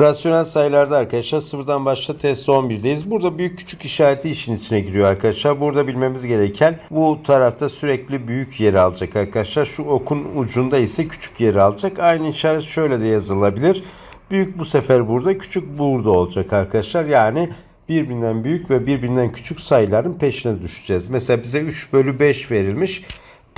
Rasyonel sayılarda arkadaşlar sıfırdan başla test 11'deyiz. Burada büyük küçük işareti işin içine giriyor arkadaşlar. Burada bilmemiz gereken bu tarafta sürekli büyük yeri alacak arkadaşlar. Şu okun ucunda ise küçük yeri alacak. Aynı işaret şöyle de yazılabilir. Büyük bu sefer burada, küçük burada olacak arkadaşlar. Yani birbirinden büyük ve birbirinden küçük sayıların peşine düşeceğiz. Mesela bize 3 bölü 5 verilmiş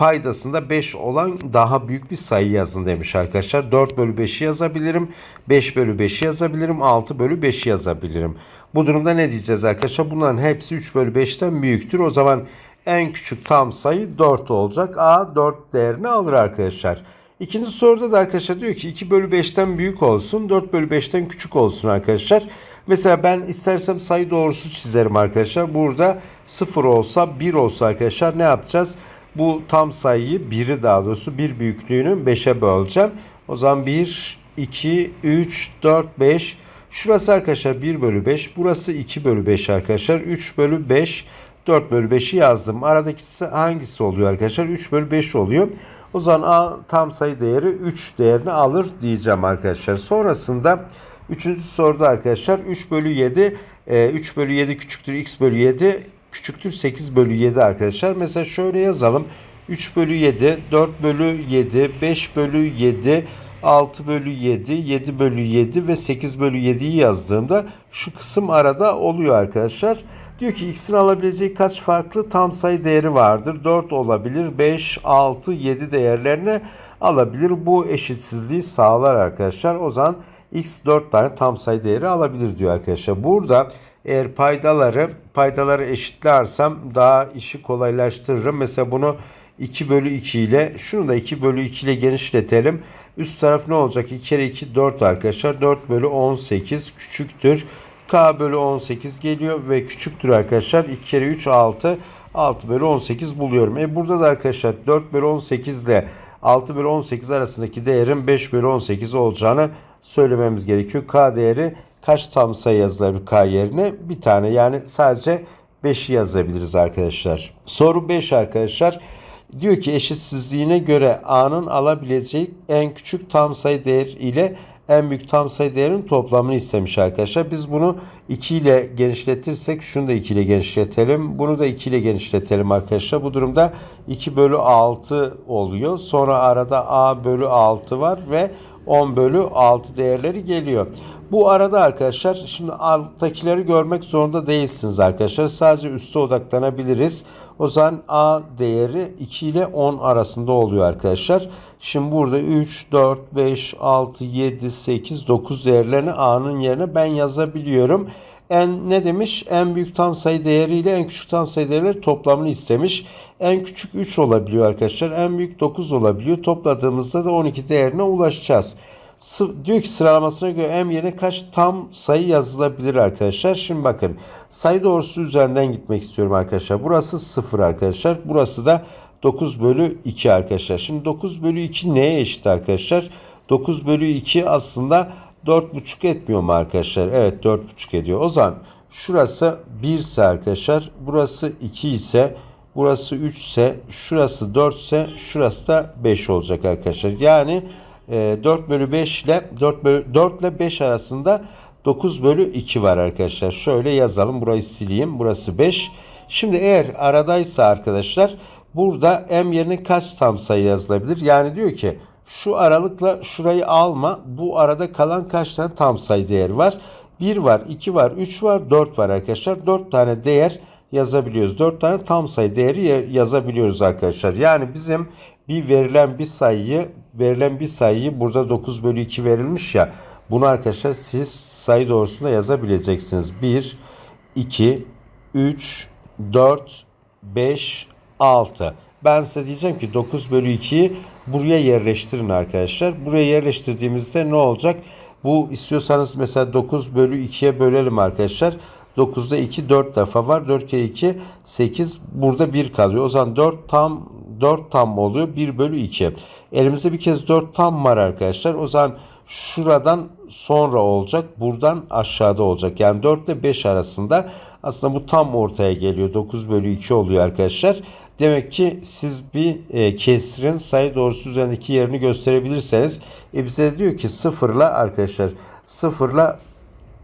paydasında 5 olan daha büyük bir sayı yazın demiş arkadaşlar. 4 bölü 5'i yazabilirim. 5 bölü 5'i yazabilirim. 6 bölü 5'i yazabilirim. Bu durumda ne diyeceğiz arkadaşlar? Bunların hepsi 3 bölü 5'ten büyüktür. O zaman en küçük tam sayı 4 olacak. A 4 değerini alır arkadaşlar. İkinci soruda da arkadaşlar diyor ki 2 bölü 5'ten büyük olsun. 4 bölü 5'ten küçük olsun arkadaşlar. Mesela ben istersem sayı doğrusu çizerim arkadaşlar. Burada 0 olsa 1 olsa arkadaşlar ne yapacağız? Bu tam sayıyı 1'i daha doğrusu bir büyüklüğünü 5'e böleceğim. O zaman 1, 2, 3, 4, 5. Şurası arkadaşlar 1 bölü 5. Burası 2 bölü 5 arkadaşlar. 3 bölü 5. 4 bölü 5'i yazdım. Aradaki hangisi oluyor arkadaşlar? 3 bölü 5 oluyor. O zaman A tam sayı değeri 3 değerini alır diyeceğim arkadaşlar. Sonrasında 3. soruda arkadaşlar 3 bölü 7 3 bölü 7 küçüktür x bölü 7 küçüktür 8 bölü 7 arkadaşlar. Mesela şöyle yazalım. 3 bölü 7, 4 bölü 7, 5 bölü 7, 6 bölü 7, 7 bölü 7 ve 8 bölü 7'yi yazdığımda şu kısım arada oluyor arkadaşlar. Diyor ki x'in alabileceği kaç farklı tam sayı değeri vardır? 4 olabilir, 5, 6, 7 değerlerini alabilir. Bu eşitsizliği sağlar arkadaşlar. O zaman x 4 tane tam sayı değeri alabilir diyor arkadaşlar. Burada eğer paydaları paydaları eşitlersem daha işi kolaylaştırırım. Mesela bunu 2 bölü 2 ile şunu da 2 bölü 2 ile genişletelim. Üst taraf ne olacak? 2 kere 2 4 arkadaşlar. 4 bölü 18 küçüktür. K bölü 18 geliyor ve küçüktür arkadaşlar. 2 kere 3 6. 6 bölü 18 buluyorum. E burada da arkadaşlar 4 bölü 18 ile 6 bölü 18 arasındaki değerin 5 bölü 18 olacağını söylememiz gerekiyor. K değeri kaç tam sayı yazılabilir K yerine? Bir tane yani sadece 5'i yazabiliriz arkadaşlar. Soru 5 arkadaşlar. Diyor ki eşitsizliğine göre A'nın alabileceği en küçük tam sayı değer ile en büyük tam sayı değerinin toplamını istemiş arkadaşlar. Biz bunu 2 ile genişletirsek şunu da 2 ile genişletelim. Bunu da 2 ile genişletelim arkadaşlar. Bu durumda 2 bölü 6 oluyor. Sonra arada A bölü 6 var ve 10 bölü 6 değerleri geliyor. Bu arada arkadaşlar şimdi alttakileri görmek zorunda değilsiniz arkadaşlar. Sadece üste odaklanabiliriz. O zaman A değeri 2 ile 10 arasında oluyor arkadaşlar. Şimdi burada 3, 4, 5, 6, 7, 8, 9 değerlerini A'nın yerine ben yazabiliyorum. En ne demiş? En büyük tam sayı değeriyle en küçük tam sayı değerleri toplamını istemiş. En küçük 3 olabiliyor arkadaşlar. En büyük 9 olabiliyor. Topladığımızda da 12 değerine ulaşacağız. Diyor ki sıralamasına göre M yerine kaç tam sayı yazılabilir arkadaşlar. Şimdi bakın sayı doğrusu üzerinden gitmek istiyorum arkadaşlar. Burası 0 arkadaşlar. Burası da 9 bölü 2 arkadaşlar. Şimdi 9 bölü 2 neye eşit arkadaşlar? 9 bölü 2 aslında 4,5 etmiyor mu arkadaşlar? Evet 4,5 ediyor. O zaman şurası 1 ise arkadaşlar burası 2 ise burası 3 ise şurası 4 ise şurası da 5 olacak arkadaşlar. Yani 4 bölü 5 ile 4, bölü, 4 ile 5 arasında 9 bölü 2 var arkadaşlar. Şöyle yazalım. Burayı sileyim. Burası 5. Şimdi eğer aradaysa arkadaşlar burada m yerine kaç tam sayı yazılabilir? Yani diyor ki şu aralıkla şurayı alma. Bu arada kalan kaç tane tam sayı değeri var? 1 var, 2 var, 3 var, 4 var arkadaşlar. 4 tane değer yazabiliyoruz. 4 tane tam sayı değeri yazabiliyoruz arkadaşlar. Yani bizim bir verilen bir sayıyı verilen bir sayıyı burada 9 bölü 2 verilmiş ya. Bunu arkadaşlar siz sayı doğrusunda yazabileceksiniz. 1, 2, 3, 4, 5, 6. Ben size diyeceğim ki 9 bölü 2'yi buraya yerleştirin arkadaşlar. Buraya yerleştirdiğimizde ne olacak? Bu istiyorsanız mesela 9 bölü 2'ye bölelim arkadaşlar. 9'da 2 4 defa var. 4 kere 2 8 burada 1 kalıyor. O zaman 4 tam 4 tam oluyor? 1 bölü 2. Elimizde bir kez 4 tam var arkadaşlar. O zaman şuradan sonra olacak. Buradan aşağıda olacak. Yani 4 ile 5 arasında aslında bu tam ortaya geliyor. 9 bölü 2 oluyor arkadaşlar. Demek ki siz bir e, kesirin sayı doğrusu üzerindeki yerini gösterebilirseniz e bize diyor ki sıfırla arkadaşlar 0 ile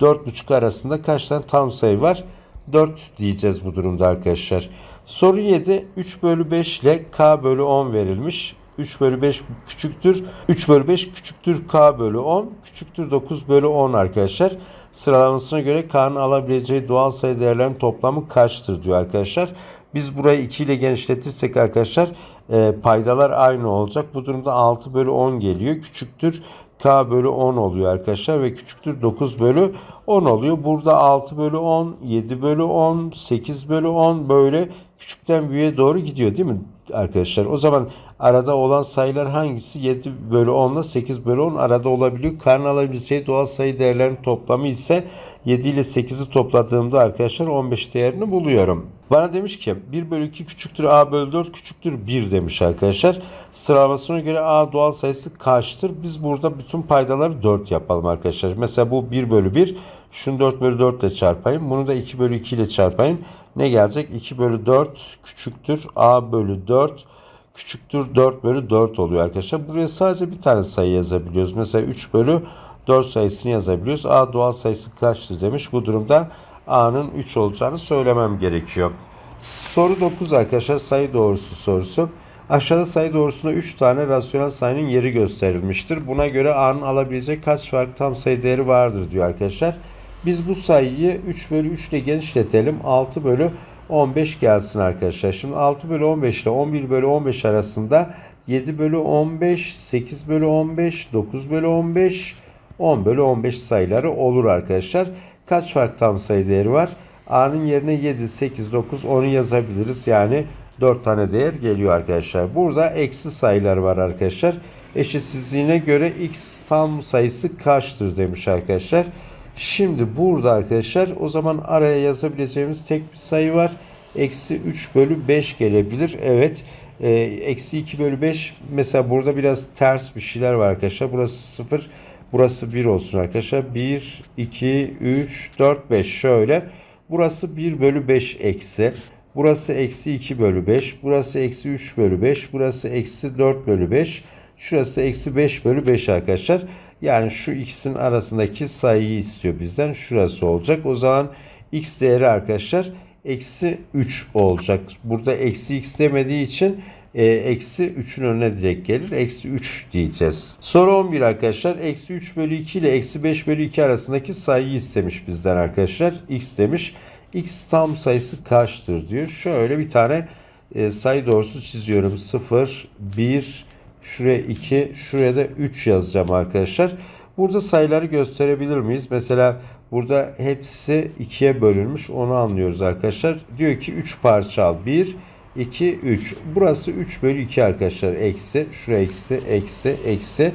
4,5 arasında kaç tane tam sayı var? 4 diyeceğiz bu durumda arkadaşlar. Soru 7. 3 bölü 5 ile k bölü 10 verilmiş. 3 bölü 5 küçüktür. 3 bölü 5 küçüktür k bölü 10. Küçüktür 9 bölü 10 arkadaşlar. Sıralamasına göre k'nın alabileceği doğal sayı değerlerinin toplamı kaçtır diyor arkadaşlar. Biz burayı 2 ile genişletirsek arkadaşlar e, paydalar aynı olacak. Bu durumda 6 bölü 10 geliyor. Küçüktür k bölü 10 oluyor arkadaşlar ve küçüktür 9 bölü 10 oluyor. Burada 6 bölü 10, 7 bölü 10, 8 bölü 10 böyle küçükten büyüğe doğru gidiyor değil mi arkadaşlar? O zaman arada olan sayılar hangisi? 7 bölü 10 ile 8 bölü 10 arada olabiliyor. Karın alabileceği doğal sayı değerlerinin toplamı ise 7 ile 8'i topladığımda arkadaşlar 15 değerini buluyorum. Bana demiş ki 1 bölü 2 küçüktür a bölü 4 küçüktür 1 demiş arkadaşlar. Sıralamasına göre a doğal sayısı kaçtır? Biz burada bütün paydaları 4 yapalım arkadaşlar. Mesela bu 1 bölü 1. Şunu 4 bölü 4 ile çarpayım. Bunu da 2 bölü 2 ile çarpayım. Ne gelecek? 2 bölü 4 küçüktür a bölü 4 küçüktür 4 bölü 4 oluyor arkadaşlar. Buraya sadece bir tane sayı yazabiliyoruz. Mesela 3 bölü 4 sayısını yazabiliyoruz. A doğal sayısı kaçtır demiş. Bu durumda A'nın 3 olacağını söylemem gerekiyor. Soru 9 arkadaşlar sayı doğrusu sorusu. Aşağıda sayı doğrusunda 3 tane rasyonel sayının yeri gösterilmiştir. Buna göre A'nın alabilecek kaç farklı tam sayı değeri vardır diyor arkadaşlar. Biz bu sayıyı 3 bölü 3 ile genişletelim. 6 bölü 15 gelsin arkadaşlar. Şimdi 6 bölü 15 ile 11 bölü 15 arasında 7 bölü 15, 8 bölü 15, 9 bölü 15, 10 bölü 15 sayıları olur arkadaşlar. Kaç farklı tam sayı değeri var? A'nın yerine 7, 8, 9, 10'u yazabiliriz. Yani 4 tane değer geliyor arkadaşlar. Burada eksi sayılar var arkadaşlar. Eşitsizliğine göre x tam sayısı kaçtır demiş arkadaşlar. Şimdi burada arkadaşlar o zaman araya yazabileceğimiz tek bir sayı var. Eksi 3 bölü 5 gelebilir. Evet. Ee, eksi 2 bölü 5 mesela burada biraz ters bir şeyler var arkadaşlar. Burası 0. Burası 1 olsun arkadaşlar. 1, 2, 3, 4, 5 şöyle. Burası 1 bölü 5 eksi. Burası eksi 2 bölü 5. Burası eksi 3 bölü 5. Burası eksi 4 bölü 5. Şurası eksi 5 bölü 5 arkadaşlar. Yani şu ikisinin arasındaki sayıyı istiyor bizden. Şurası olacak. O zaman x değeri arkadaşlar eksi 3 olacak. Burada eksi x demediği için e, eksi 3'ün önüne direkt gelir. Eksi 3 diyeceğiz. Soru 11 arkadaşlar. Eksi 3 bölü 2 ile eksi 5 bölü 2 arasındaki sayıyı istemiş bizden arkadaşlar. x demiş. x tam sayısı kaçtır diyor. Şöyle bir tane e, sayı doğrusu çiziyorum. 0, 1, şuraya 2, şuraya da 3 yazacağım arkadaşlar. Burada sayıları gösterebilir miyiz? Mesela burada hepsi 2'ye bölünmüş. Onu anlıyoruz arkadaşlar. Diyor ki 3 parça al. 1, 2, 3. Burası 3 bölü 2 arkadaşlar. Eksi. Şuraya eksi, eksi, eksi.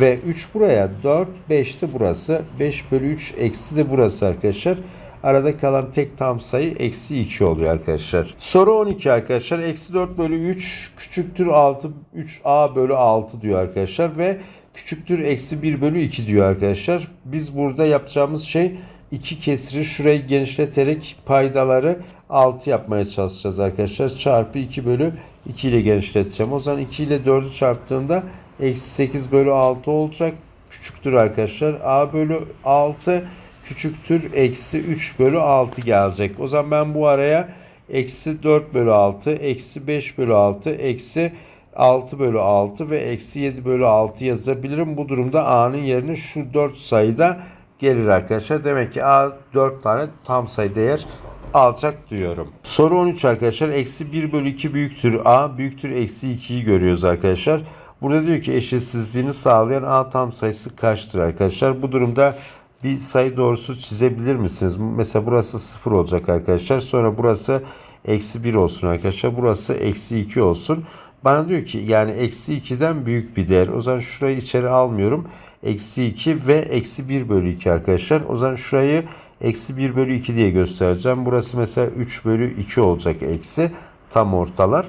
Ve 3 buraya. 4, 5 de burası. 5 bölü 3 eksi de burası arkadaşlar. Arada kalan tek tam sayı eksi 2 oluyor arkadaşlar. Soru 12 arkadaşlar. Eksi 4 bölü 3 küçüktür 6 3a bölü 6 diyor arkadaşlar. Ve küçüktür eksi 1 bölü 2 diyor arkadaşlar. Biz burada yapacağımız şey iki kesiri şurayı genişleterek paydaları 6 yapmaya çalışacağız arkadaşlar. Çarpı 2 bölü 2 ile genişleteceğim. O zaman 2 ile 4'ü çarptığımda eksi 8 bölü 6 olacak. Küçüktür arkadaşlar. A bölü 6 küçüktür eksi 3 bölü 6 gelecek. O zaman ben bu araya eksi 4 bölü 6, eksi 5 bölü 6, eksi 6 bölü 6 ve eksi 7 bölü 6 yazabilirim. Bu durumda A'nın yerine şu 4 sayıda gelir arkadaşlar. Demek ki A 4 tane tam sayı değer alacak diyorum. Soru 13 arkadaşlar. Eksi 1 bölü 2 büyüktür A. Büyüktür eksi 2'yi görüyoruz arkadaşlar. Burada diyor ki eşitsizliğini sağlayan A tam sayısı kaçtır arkadaşlar. Bu durumda bir sayı doğrusu çizebilir misiniz? Mesela burası 0 olacak arkadaşlar. Sonra burası eksi 1 olsun arkadaşlar. Burası eksi 2 olsun. Bana diyor ki yani eksi 2'den büyük bir değer. O zaman şurayı içeri almıyorum. Eksi 2 ve eksi 1 bölü 2 arkadaşlar. O zaman şurayı eksi 1 bölü 2 diye göstereceğim. Burası mesela 3 bölü 2 olacak eksi. Tam ortalar.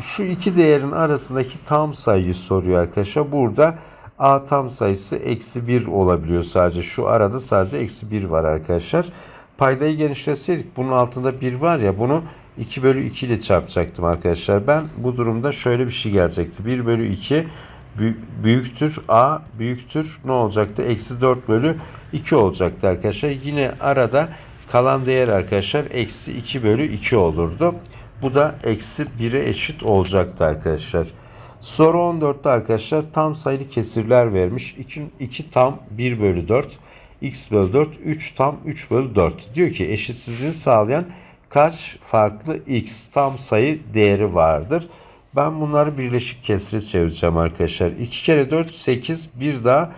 Şu iki değerin arasındaki tam sayıyı soruyor arkadaşlar. Burada A tam sayısı eksi 1 olabiliyor sadece. Şu arada sadece eksi 1 var arkadaşlar. Paydayı genişletseydik bunun altında 1 var ya bunu 2 bölü 2 ile çarpacaktım arkadaşlar. Ben bu durumda şöyle bir şey gelecekti. 1 bölü 2 bü- büyüktür a büyüktür ne olacaktı? Eksi 4 bölü 2 olacaktı arkadaşlar. Yine arada kalan değer arkadaşlar eksi 2 bölü 2 olurdu. Bu da eksi 1'e eşit olacaktı arkadaşlar. Soru 14'te arkadaşlar tam sayılı kesirler vermiş. 2, 2 tam 1 bölü 4. x bölü 4. 3 tam 3 bölü 4. Diyor ki eşitsizliği sağlayan kaç farklı x tam sayı değeri vardır? Ben bunları birleşik kesire çevireceğim arkadaşlar. 2 kere 4 8 bir daha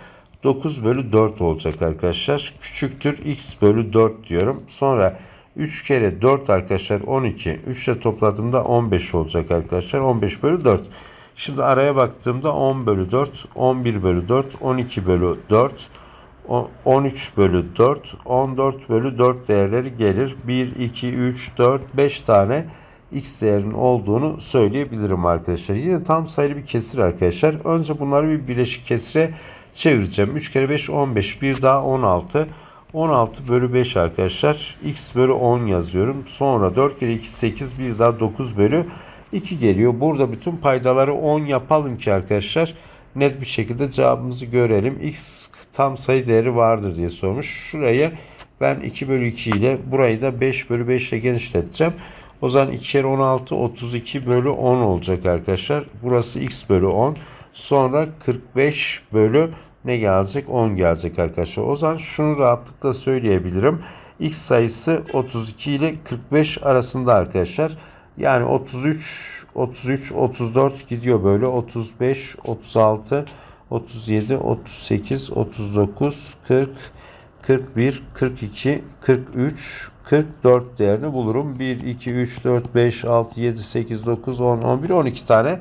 9 bölü 4 olacak arkadaşlar. Küçüktür x bölü 4 diyorum. Sonra 3 kere 4 arkadaşlar 12. 3 ile topladığımda 15 olacak arkadaşlar. 15 bölü 4. Şimdi araya baktığımda 10 bölü 4, 11 bölü 4, 12 bölü 4, o- 13 bölü 4, 14 bölü 4 değerleri gelir. 1, 2, 3, 4, 5 tane x değerinin olduğunu söyleyebilirim arkadaşlar. Yine tam sayılı bir kesir arkadaşlar. Önce bunları bir bileşik kesire çevireceğim. 3 kere 5 15. Bir daha 16. 16 bölü 5 arkadaşlar. x bölü 10 yazıyorum. Sonra 4 kere 2 8. Bir daha 9 bölü 2 geliyor. Burada bütün paydaları 10 yapalım ki arkadaşlar net bir şekilde cevabımızı görelim. X tam sayı değeri vardır diye sormuş. Şuraya ben 2 bölü 2 ile burayı da 5 bölü 5 ile genişleteceğim. O zaman 2 kere 16 32 bölü 10 olacak arkadaşlar. Burası x bölü 10. Sonra 45 bölü ne gelecek? 10 gelecek arkadaşlar. O zaman şunu rahatlıkla söyleyebilirim. X sayısı 32 ile 45 arasında arkadaşlar. Yani 33, 33, 34 gidiyor böyle. 35, 36, 37, 38, 39, 40, 41, 42, 43, 44 değerini bulurum. 1, 2, 3, 4, 5, 6, 7, 8, 9, 10, 11, 12 tane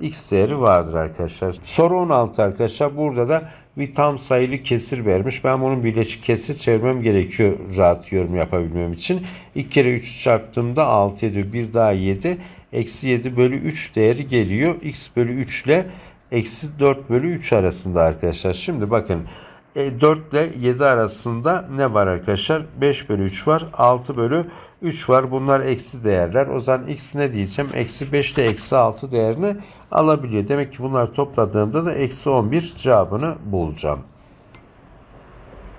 x değeri vardır arkadaşlar. Soru 16 arkadaşlar. Burada da bir tam sayılı kesir vermiş. Ben bunun birleşik kesir çevirmem gerekiyor rahat yorum yapabilmem için. 2 kere 3 çarptığımda 6 ediyor. Bir daha 7. Eksi 7 bölü 3 değeri geliyor. x bölü 3 ile eksi 4 bölü 3 arasında arkadaşlar. Şimdi bakın e, 4 ile 7 arasında ne var arkadaşlar? 5 bölü 3 var. 6 bölü 3 var. Bunlar eksi değerler. O zaman x ne diyeceğim? Eksi 5 ile eksi 6 değerini alabiliyor. Demek ki bunları topladığımda da eksi 11 cevabını bulacağım.